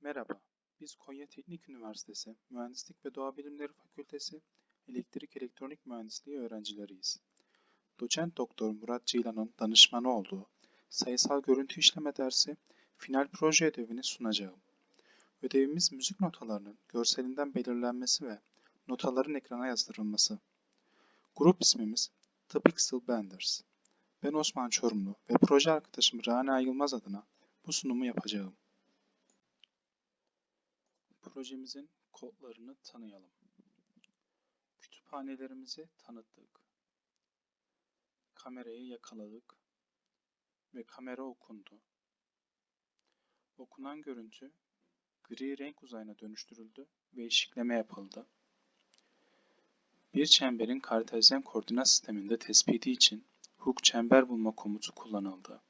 Merhaba, biz Konya Teknik Üniversitesi Mühendislik ve Doğa Bilimleri Fakültesi Elektrik Elektronik Mühendisliği öğrencileriyiz. Doçent Doktor Murat Ceylan'ın danışmanı olduğu sayısal görüntü işleme dersi final proje ödevini sunacağım. Ödevimiz müzik notalarının görselinden belirlenmesi ve notaların ekrana yazdırılması. Grup ismimiz The Pixel Benders. Ben Osman Çorumlu ve proje arkadaşım Rana Yılmaz adına bu sunumu yapacağım. Projemizin kodlarını tanıyalım. Kütüphanelerimizi tanıttık. Kamerayı yakaladık ve kamera okundu. Okunan görüntü gri renk uzayına dönüştürüldü ve eşikleme yapıldı. Bir çemberin kartezyen koordinat sisteminde tespiti için hook çember bulma komutu kullanıldı.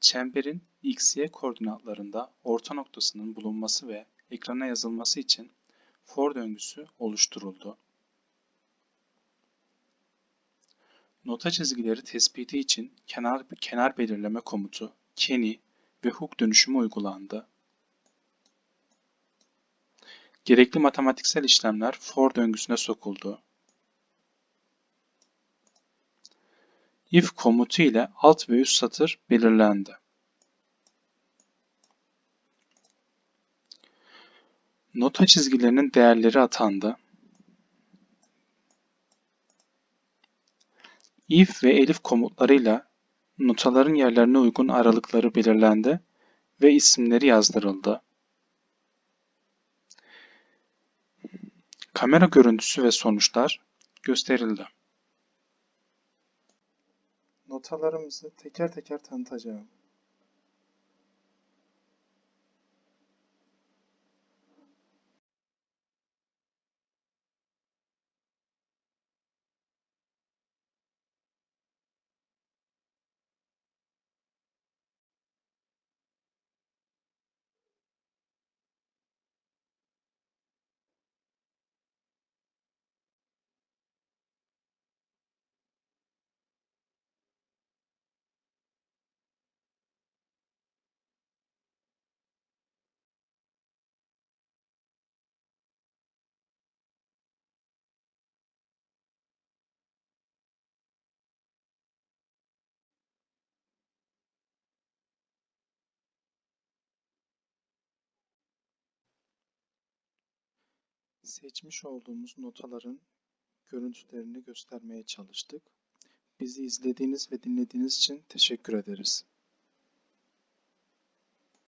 Çemberin x-y koordinatlarında orta noktasının bulunması ve ekrana yazılması için for döngüsü oluşturuldu. Nota çizgileri tespiti için kenar, kenar belirleme komutu keni ve hook dönüşümü uygulandı. Gerekli matematiksel işlemler for döngüsüne sokuldu. İf komutu ile alt ve üst satır belirlendi. Nota çizgilerinin değerleri atandı. if ve elif komutlarıyla notaların yerlerine uygun aralıkları belirlendi ve isimleri yazdırıldı. Kamera görüntüsü ve sonuçlar gösterildi. Notalarımızı teker teker tanıtacağım. Seçmiş olduğumuz notaların görüntülerini göstermeye çalıştık. Bizi izlediğiniz ve dinlediğiniz için teşekkür ederiz.